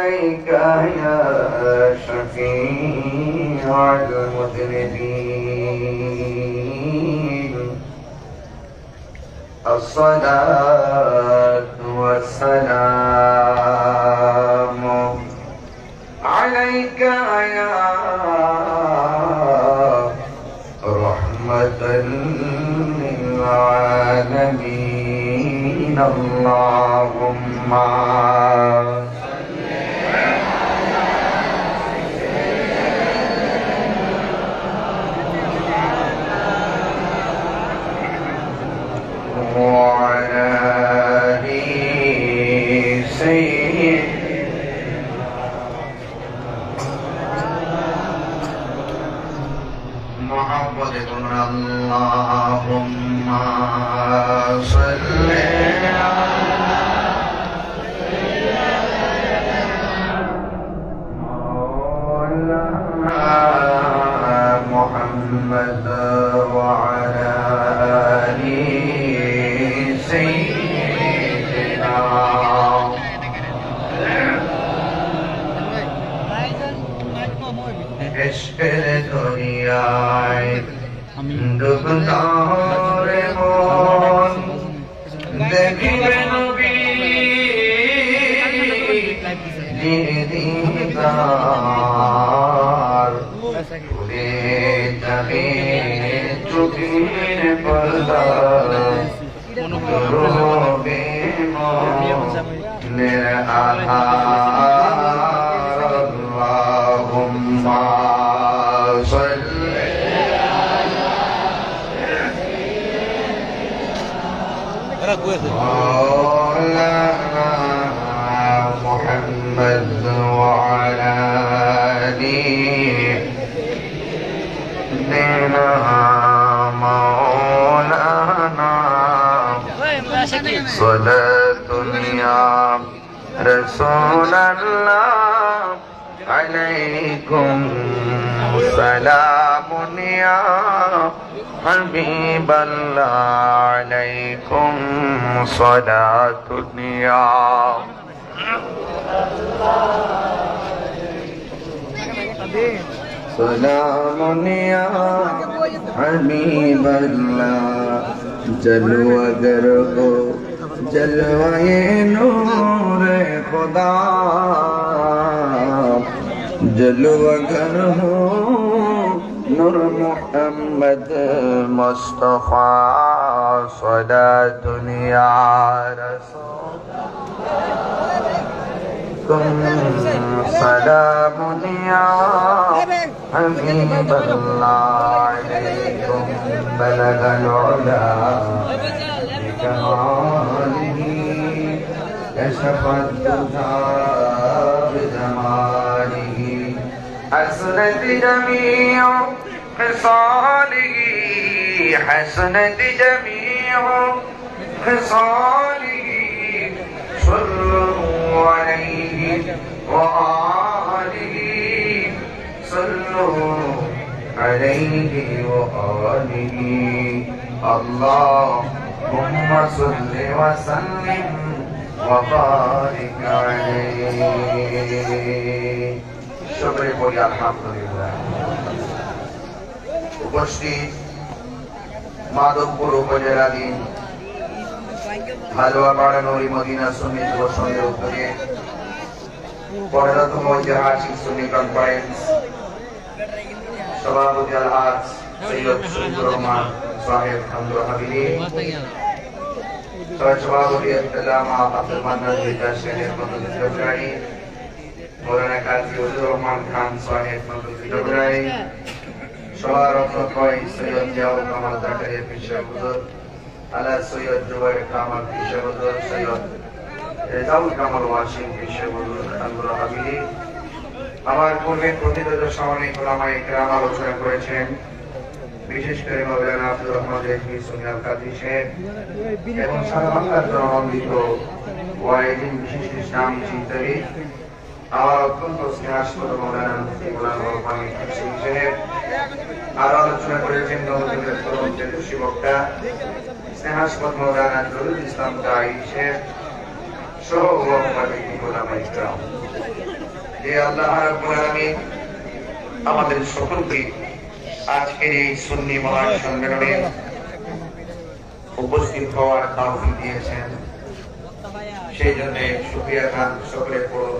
عليك يا شفيع المذنبين. الصلاة والسلام مولانا محمد وعلى آله دينا مولانا صلاة يا رسول الله عليكم سلام يا حبيب الله عليكم. صلاة النيام. سلام يا حبيب الله. جلوہ گر کو نور خدا. جلوہ گر نور محمد مصطفیٰ صلاة یا رسول عليكم سلام يا حبيب الله عليكم بلغ العلا بكماله كشف الدجى بجماله. حسنت جميع خصاله حسنت جميع خصاله صلوا عليه وآله صلوا عليه وآله اللهم صل وسلم وبارك عليه شكرا بولي الحمد لله উপস্থিত মাধবপুর উপজেলাধীন হালুয়া বাড়ানো ওই মদিনা সুন্নি যুব সংঘের উদ্যোগে পনেরোতম ঐতিহাসিক সুন্নি কনফারেন্স সভাপতি আলহাজ সৈয়দ শহীদুর রহমান সাহেব আব্দুল হাবিবি সভাপতি আল্লামা আব্দুল মান্নান বিদ্যা সেনের মন্ত্রী মৌলানা কাজী রহমান খান সাহেব মন্ত্রী আমার পূর্বে সামরিক ওলামায়ে কেরাম আলোচনা করেছেন, বিশেষ করে মৌলানা আব্দুর রহমান রেজভি, সুনিয়াল শেখ এবং সারা বাংলার জনবন্দিত ওয়াইদিন বিশিষ্ট ইসলামী চিন্তাবিদ আমার অত্যন্ত স্নেহাস্পদ সাহেব আলোচনা করেছেন বক্তা স্নেহাস্পদ মৌলানা জরুল ইসলাম দায়ী শেখ সহ ওয়াকফাতি গোলাম ইকরাম যে আল্লাহ রাব্বুল আলামিন, আমাদের সকলকে আজকের এই সুন্নি মহান সম্মেলনে উপস্থিত হওয়ার দিয়েছেন। সেই জন্য শুকরিয়া খান সকলে পড়ুন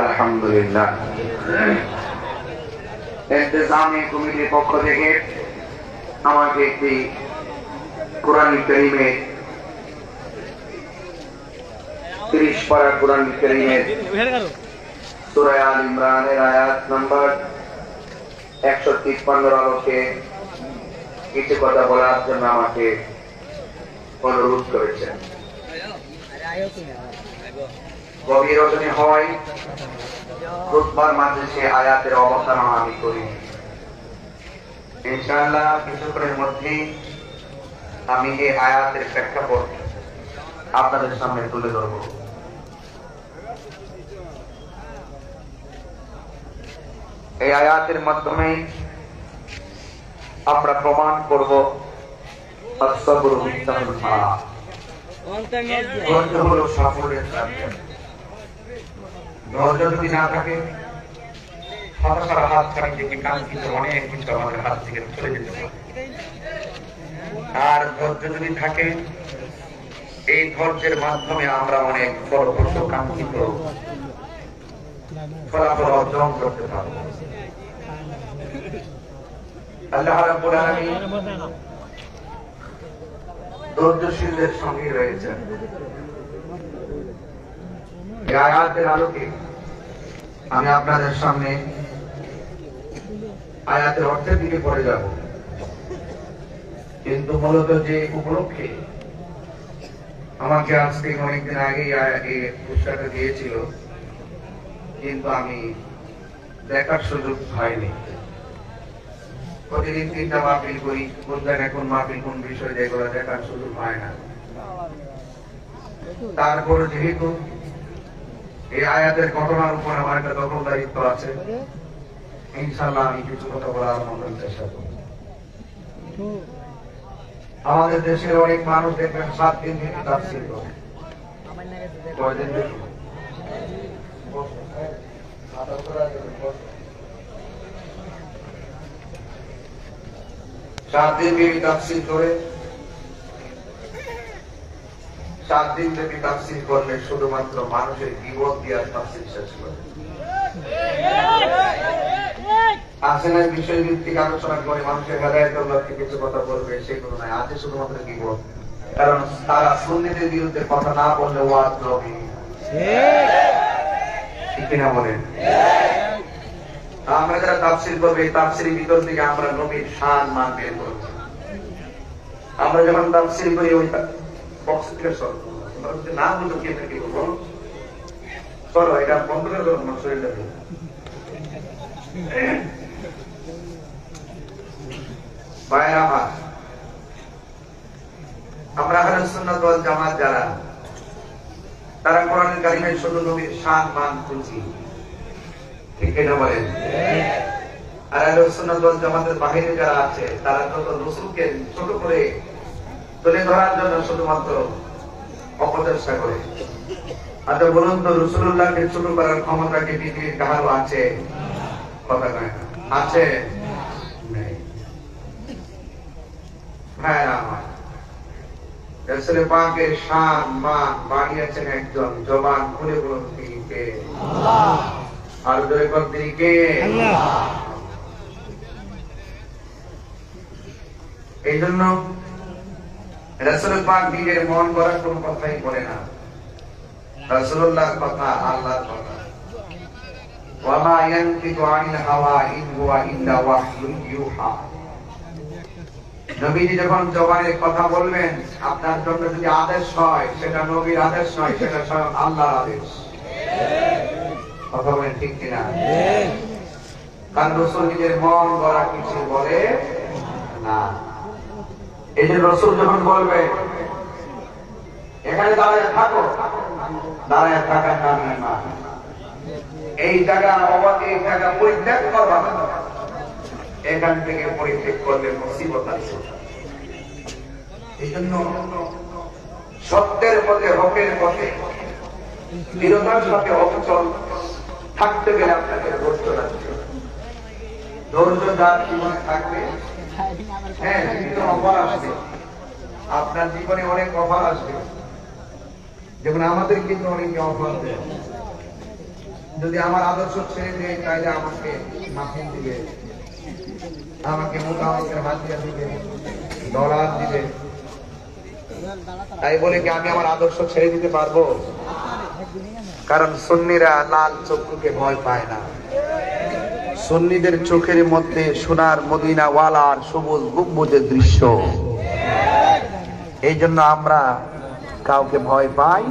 আলহামদুলিল্লাহ। ইন্তেজামি কমিটির পক্ষ থেকে আমাকে একটি কোরআন করিমে তিরিশ পারা কোরআন করিমের সুরায় ইমরানের আয়াত নাম্বার একশো তিপ্পান্নর আলোকে কিছু কথা বলার জন্য আমাকে অনুরোধ করেছেন। গভীর রজনী হয় খুতবার মাঝে সে আয়াতের অবতারণা আমি করি। ইনশাআল্লাহ, কিছুক্ষণের মধ্যেই আমি এই আয়াতের প্রেক্ষাপট আপনাদের সামনে তুলে ধরব। এই আয়াতের মাধ্যমে আমরা প্রমাণ করব মারা ধৈর্য হলো সাফল্যের ধৈর্য যদি না থাকে হাত ছাড়ি কাঙ্ক্ষিত অনেক কিছু আমাদের হাত থেকে চলে যেতে আর ধৈর্য যদি থাকে, এই ধৈর্যের মাধ্যমে আমরা অনেক ফলপ্রসূ কাঙ্ক্ষিত ফলাফল অর্জন করতে পারব। আল্লাহ রাব্বুল আলামিন ধৈর্যশীলদের সঙ্গে রয়েছেন। এই আয়াতের আলোকে আমি আপনাদের সামনে আয়াতের অর্থের দিকে পড়ে যাব। কিন্তু মূলত যে উপলক্ষে আমাকে আজ থেকে অনেকদিন এই পুস্তকটা দিয়েছিল, কিন্তু আমি দেখার সুযোগ হয়নি প্রতিদিন তিনটা মাহফিল করি কোন জায়গায় কোন মাহফিল কোন বিষয়, যেগুলো দেখার সুযোগ হয় না। তারপরে যেহেতু এই আয়াতের ঘটনার উপর আমার একটা দখলদারিত্ব আছে। ইনশাল্লাহ আমি কিছু কথা বলার মতন চেষ্টা করব। আমাদের দেশের অনেক মানুষ দেখবেন সাত দিন থেকে তাফসীর করে। সাত দিন ব্যাপী তাফসীর করে। সাত দিন ব্যাপী তাফসীর করলে শুধুমাত্র মানুষের বিপদ দিয়ে তাফসীর শেষ করে। বিষয় ভিত্তিক আলোচনা করে মানুষের হেদায়তের লক্ষ্যে কিছু কথা বলবে, সেগুলো আছে শুধুমাত্র কারণ তারা সুন্নিদের বিরুদ্ধে কথা না বললে ওয়াজ ঠিক কিনা বলেন? আমরা যারা তাফসির করবে, এই ভিতর থেকে আমরা নবীর শান মান বের করব। আমরা যখন তাফসির করি, ওই থেকে যদি না বুঝো কি এটা কি বলব এটা বন্ধ করে দেবো আমার। আমার, আমরা আহলে সুন্নাত ওয়াল জামাত যারা তারা কোরআনের কারিমের শুধু নবীর শান মান ঠিক এটা বলেন? আর সুন্নাত ওয়াল জামাতের বাহিরে যারা আছে তারা তত রসুলকে ছোট করে তুলে ধরার জন্য শুধুমাত্র অপচেষ্টা করে। আচ্ছা বলুন তো রসুল্লাহকে ছোট করার ক্ষমতা কি পৃথিবীর কাহারও আছে? কথা কয় না। আছে হ্যাঁ আমার। রসুল পাকের শান বাড়িয়েছেন একজন জবান খুলে বলুন তিনি কে? আর জোরে কর তিনি কে? এই জন্য রসুল নিজের মন করার কোন কথাই বলে না। রসুল্লাহর কথা, আল্লাহর কথা। ইয়ানতিকু আনিল হাওয়া ইন হুয়া ইল্লা ওয়াহয়ুন ইউহা। নবীজি যখন জবানের কথা বলবেন, আপনার জন্য যদি আদেশ হয়, সেটা নবীর আদেশ নয়, সেটা স্বয়ং আল্লাহর আদেশ। কথা বলেন ঠিক কিনা? কারণ রসুল নিজের মন গড়া কিছু বলে না। এই যে রসুল যখন বলবে, এখানে দাঁড়ায় থাকো। দাঁড়ায় থাকার নাম ইমান এই জায়গা এই জায়গা পরিত্যাগ করবা এখান থেকে পরিত্যাগ করলে মুসিবত আছে এই জন্য সত্যের পথে, হকের পথে দৃঢ়তার সাথে অচল থাকতে গেলে আপনাকে ধৈর্য লাগবে ধৈর্য যার জীবনে থাকবে হ্যাঁ অফার আসবে। আপনার জীবনে অনেক অফার আসবে। যেমন আমাদের কিন্তু অনেকে অফার দেয়। যদি আমার আদর্শ ছেড়ে দেয় তাহলে আমাকে মাফিন দিবে, আমাকে মোটা অঙ্কের হাতিয়া দিবে, ডলার দিবে। তাই বলে কি আমি আমার আদর্শ ছেড়ে দিতে পারব? কারণ সুন্নিরা লাল চক্ষুকে ভয় পায় না। সুন্নিদের চোখের মধ্যে সোনার মদিনা ওয়ালার সবুজ গুম্বুজের দৃশ্য। এই জন্য আমরা কাউকে ভয় পাই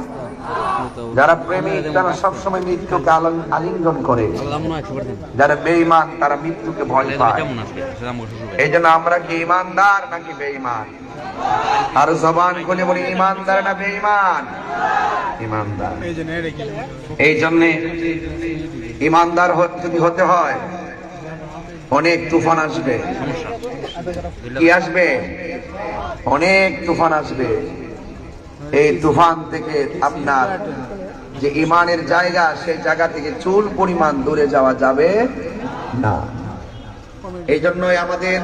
যারা প্রেমিক তারা সবসময় মৃত্যুকে আলং- আলিঙ্গন করে। যারা বেঈমান তারা মৃত্যুকে ভয় পায়। এই জন্য আমরা কি ইমানদার নাকি বেঈমান? আর জবান খুলে বলি ইমানদার না বেঈমান? ইমানদার এই জন্যে ইমানদার যদি হতে হয় অনেক তুফান আসবে। কি আসবে? অনেক তুফান আসবে। এই তুফান থেকে আপনার যে ইমানের জায়গা, সেই জায়গা থেকে চুল পরিমাণ দূরে যাওয়া যাবে না। এই জন্যই আমাদের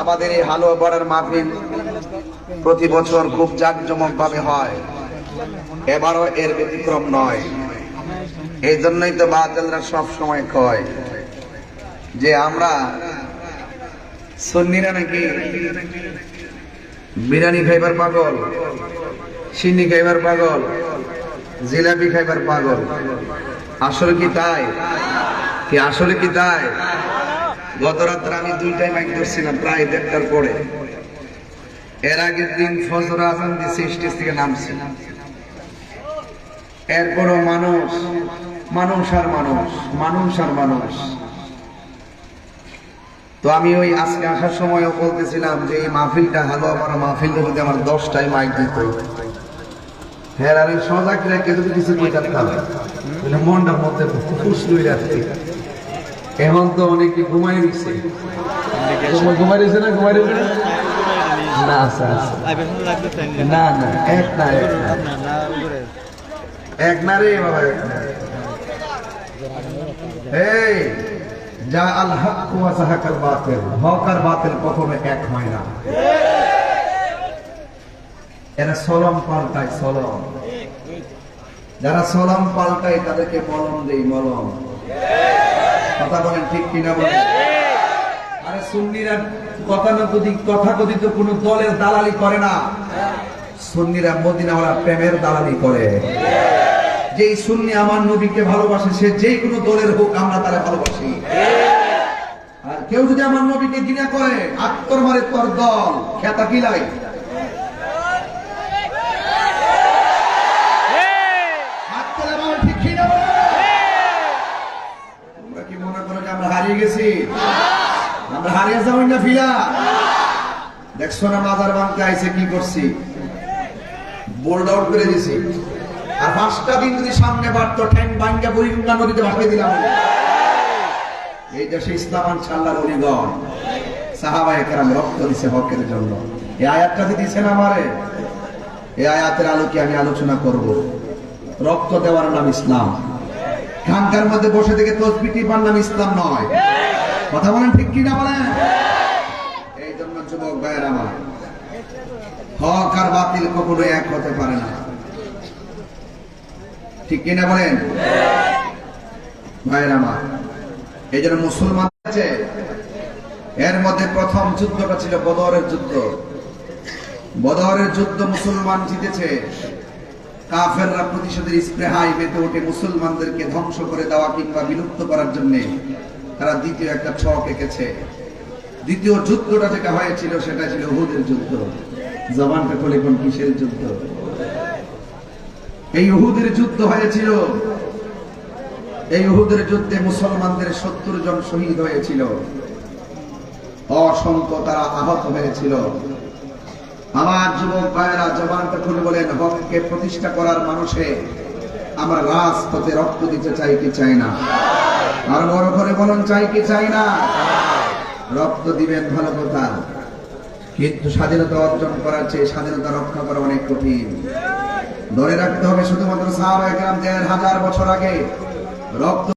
আমাদের এই হালুয়া বড়ার মাহফিল প্রতি বছর খুব জাঁকজমক ভাবে হয়। এবারও এর ব্যতিক্রম নয়। এই জন্যই তো বাদলরা সব সময় কয় যে আমরা সন্নিরা নাকি বিরিয়ানি খাইবার পাগল, সিন্নি খাইবার পাগল, জিলাপি খাইবার পাগল। আসলে কি তাই? কি আসলে কি তাই? গত রাত্রে আমি দুইটাই মাইক ধরছিলাম, প্রায় দেড়টার পরে। এর আগের দিন ফজর আজান দিছে, স্টেজ থেকে নামছি। এরপরও মানুষ মানুষ আর মানুষ মানুষ আর মানুষ। তো আমি ওই আজকে আসার সময়ও বলতেছিলাম যে এই মাহফিলটা হালুয়া মারা মাহফিলটা যদি আমার দশটায় মাইক দিত হ্যাঁ আর এই যদি কিছু মনটার মধ্যে খুশ এখন তো অনেকে ঘুমাই দিচ্ছে ঘুমাই দিচ্ছে না ঘুমাই দিচ্ছে না? আচ্ছা আচ্ছা। না এক না এক না। রে, বাবা এই! যা আল হক ওয়া বাতিল। হক আর বাতিল কখনো এক হয় না। এরা সলম পাল্টায় সলম। যারা সলম পাল্টায় তাদেরকে মলম দেই মলম। কথা বলেন ঠিক কিনা বলেন? আরে সুন্নিরা কথানকথিত কথাকথিত কোন দলের দালালি করে না। সুন্নিরা মদিনাওয়ালা প্রেমের দালালি করে। যেই সুন্নি আমার নবীকে ভালোবাসে, সে যে কোনো দলের হোক আমরা তারা ভালোবাসি। আর কেউ যদি আমার নবীকে ঘৃণা করে আত্মর মারে তোর দল, খেতা কিলাই হারিয়ে গেছি? আমরা হারিয়ে যাব না ফিরা দেখছ না মাজার বাংকে আইসে কি করছি? বোল্ড আউট করে দিছি। আর পাঁচটা দিন যদি সামনে বাড়তো, ঠ্যাং বাঙ্গা বুড়িগঙ্গা নদীতে ভাসিয়ে দিলাম। এই দেশে ইসলামান ছাল্লার অলিগণ। সাহাবায়ে কেরাম রক্ত দিছে হকের জন্য। এই আয়াতটা যে দিছেন আমারে এই আয়াতের আলোকে আমি আলোচনা করব। রক্ত দেওয়ার নাম ইসলাম। খানকার মধ্যে বসে থেকে তসবি টিপার নাম ইসলাম নয়। কথা বলেন ঠিক কি না বলেন? এই জন্য যুবক ভাইয়ের আমার, হক আর বাতিল কখনো এক হতে পারে না। ঠিক কিনা বলেন? ভাইয়ের আমার এই জন্য মুসলমান আছে। এর মধ্যে প্রথম যুদ্ধটা ছিল বদরের যুদ্ধ। বদরের যুদ্ধ মুসলমান জিতেছে। কাফেররা প্রতিশোধের স্প্রেহাই মেতে উঠে মুসলমানদেরকে ধ্বংস করে দেওয়া কিংবা বিলুপ্ত করার জন্য তারা দ্বিতীয় একটা ছক এঁকেছে। দ্বিতীয় যুদ্ধটা যেটা হয়েছিল, সেটা ছিল হুদের যুদ্ধ। জবানটা বলে কিসের যুদ্ধ? এই উহুদের যুদ্ধ হয়েছিল। এই উহুদের যুদ্ধে মুসলমানদের সত্তর জন শহীদ হয়েছিল। অসংখ্য তারা আহত হয়েছিল। আমার যুবক ভাইয়েরা, জবানটা খুলে বলেন, হককে প্রতিষ্ঠা করার মানুষে আমরা রাজপথে রক্ত দিতে চাই কি চাই না? আর বড় করে বলুন, চাই কি চাই না? রক্ত দিবেন ভালো কথা। কিন্তু স্বাধীনতা অর্জন করার চেয়ে স্বাধীনতা রক্ষা করা অনেক কঠিন। ধরে রাখতে হবে শুধুমাত্র সাহাবাহাম দেড় হাজার বছর আগে রক্ত